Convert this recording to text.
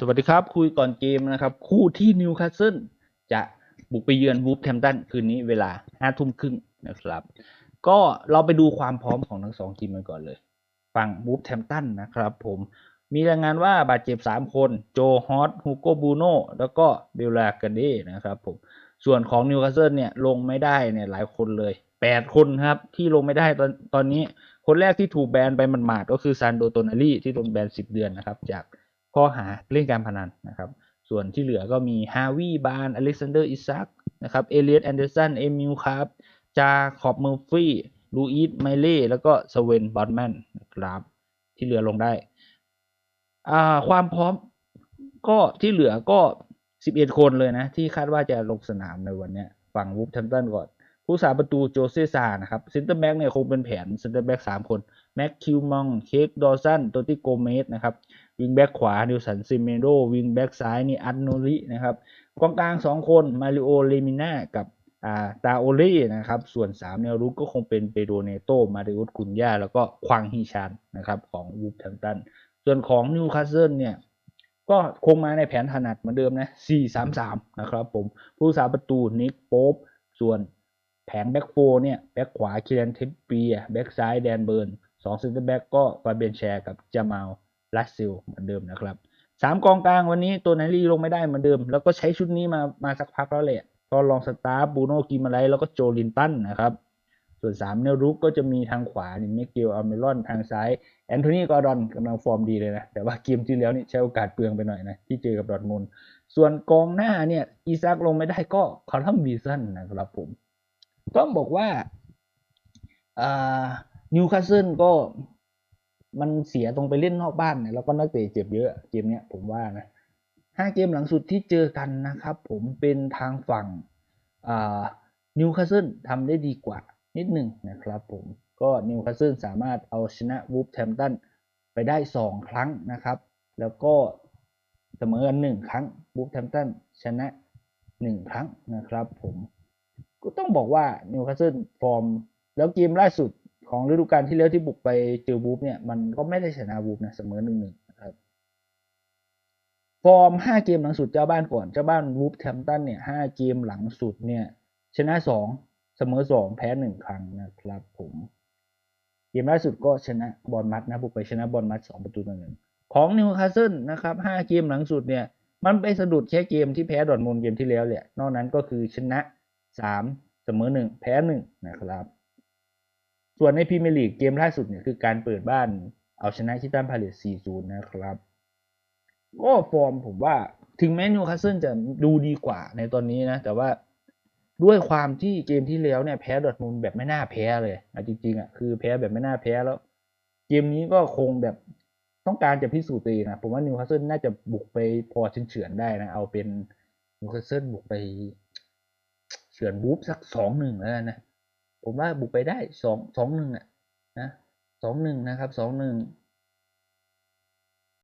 สวัสดีครับ คุยก่อนเกมนะครับ คู่ที่นิวคาสเซิลจะบุกไปเยือนวูฟแฮมตันคืนนี้เวลาห้าทุ่มครึ่งนะครับ ก็เราไปดูความพร้อมของทั้งสองทีมกันก่อนเลย ฝั่งวูฟแฮมตันนะครับ ผมมีรายงานว่าบาดเจ็บ 3 คน โจฮอตฮูโกบูโนแล้วก็เบลลากาเดนะครับผมส่วนของนิวคาสเซิลเนี่ยลงไม่ได้เนี่ยหลายคนเลย 8 คนครับ ที่ลงไม่ได้ตอนตอนนี้ คนแรกที่ถูกแบนไปมันหมาดก็คือซันโดโตนารีที่โดนแบน 10 เดือนนะครับจาก ข้อหาเล่นการพนันนะครับ ส่วนที่เหลือก็มีฮาวิบานอเล็กซานเดอร์อิซักนะครับเอเลียตแอนเดอร์สันเอมิลครับจาคอบเมอร์ฟี่ลูอิสไมเล่แล้วก็สเวนบอตแมนนะครับที่เหลือลงได้อ่าความพร้อมก็ที่เหลือก็สิบเอ็ดคนเลยนะ ที่คาดว่าจะลงสนามในวันนี้ฝั่งวูฟแทมป์ตันก่อน ผู้สาประตูโจเซซานะครับเซนเตอร์แบ็กเนี่ยคงเป็นแผนเซนเตอร์แบ็กสามคนแม็กคิวมองเคกดอสันโตติโกเมสนะครับวิงแบ็กขวานิวสันซิเมโดวิงแบ็กซ้ายนี่อันโนรินะครับกองกลางสองคนมาริโอเลมิน่ากับอ่าตาโอเล่นะครับส่วนสามแนวรุกก็คงเป็นเปโดเนโตมาริอุสกุนยาแล้วก็ควางฮีชานนะครับของวูฟแทมตันส่วนของนิวคาสเซิลเนี่ยก็คงมาในแผนถนัดเหมือนเดิมนะ4-3-3นะครับผมผู้สาประตูนิกโป๊ปส่วน แผงแบ็กโฟเนี่ยแบ็กขวาคิรันเทปเปียแบ็กซ้ายแดนเบิร์นสองเซนเตอร์แบ็กก็ฟาเบียนแชร์กับจามาลลัสซิลเหมือนเดิมนะครับสามกองกลางวันนี้ตัวไนรี่ลงไม่ได้เหมือนเดิม แล้วก็ใช้ชุดนี้มามาสักพักแล้วแหละก็ลองสตาร์บูโนกิมาไลแล้วก็โจลินตันนะครับ ส่วนสามแนวรุกก็จะมีทางขวานี่มิเกลอเมรอนทางซ้ายแอนโทนีกอร์ดอนกำลังฟอร์มดีเลยนะ แต่ว่าเกมที่แล้วนี่ใช้โอกาสเปลืองไปหน่อยนะ ที่เจอกับดอทมุนส่วนกองหน้าเนี่ยอีซักลงไม่ได้ก็คอลัมบีสันนะครับผม ต้องบอกว่านิวคาสเซิลก็มันเสียตรงไปเล่นนอกบ้านเนี่ยแล้วก็นักเตะเจ็บเยอะเกมเนี้ยผมว่านะห้าเกมหลังสุดที่เจอกันนะครับ ผมเป็นทางฝั่งนิวคาสเซิลทำได้ดีกว่านิดหนึ่งนะครับผมก็นิวคาสเซิลสามารถเอาชนะวูฟแทมป์ตันไปได้สองครั้งนะครับ แล้วก็เสมอกันหนึ่งครั้งวูฟแทมป์ตันชนะหนึ่งครั้งนะครับผม ก็ต้องบอกว่านิวคาสเซิลฟอร์ม แล้วเกมล่าสุดของฤดูกาลที่แล้วที่บุกไปเจอวูฟเนี่ย มันก็ไม่ได้ชนะวูฟนะเสมอหนึ่งหนึ่งนะครับฟอร์มห้าเกมหลังสุดเจ้าบ้านก่อนเจ้าบ้านวูฟแทมตันเนี่ยห้าเกมหลังสุดเนี่ย ชนะสองเสมอสองแพ้หนึ่งครั้งนะครับผมเกมล่าสุดก็ชนะบอลมัดนะบุกไปชนะบอลมัดสองประตูต่อหนึ่งของนิวคาสเซิลนะครับห้าเกมหลังสุดเนี่ย มันไปสะดุดแค่เกมที่แพ้ดอทมุนเกมที่แล้วแหละนอกนั้นก็คือชนะ สามเสมอหนึ่งแพ้หนึ่งนะครับ ส่วนในพรีเมียร์ลีกเกมล่าสุดเนี่ยคือการเปิดบ้านเอาชนะคิตันพาเลส4-0 นะครับก็ฟอร์มผมว่าถึงแม้นิวคาสเซิลจะดูดีกว่าในตอนนี้นะ แต่ว่าด้วยความที่เกมที่แล้วเนี่ยแพ้ดอทมุนแบบไม่น่าแพ้เลยอะจริงๆอะคือแพ้แบบไม่น่าแพ้แล้ว เกมนี้ก็คงแบบต้องการจะพิสูจน์ตัวเองนะผมว่านิวคาสเซิลน่าจะบุกไปพอเฉือนๆได้นะ เอาเป็นนิวคาสเซิลบุกไป เฉือนบูฟสักสองหนึ่งแล้วกันนะ ผมว่าบุกไปได้สองสองหนึ่งอะนะสองหนึ่งนะครับสองหนึ่ง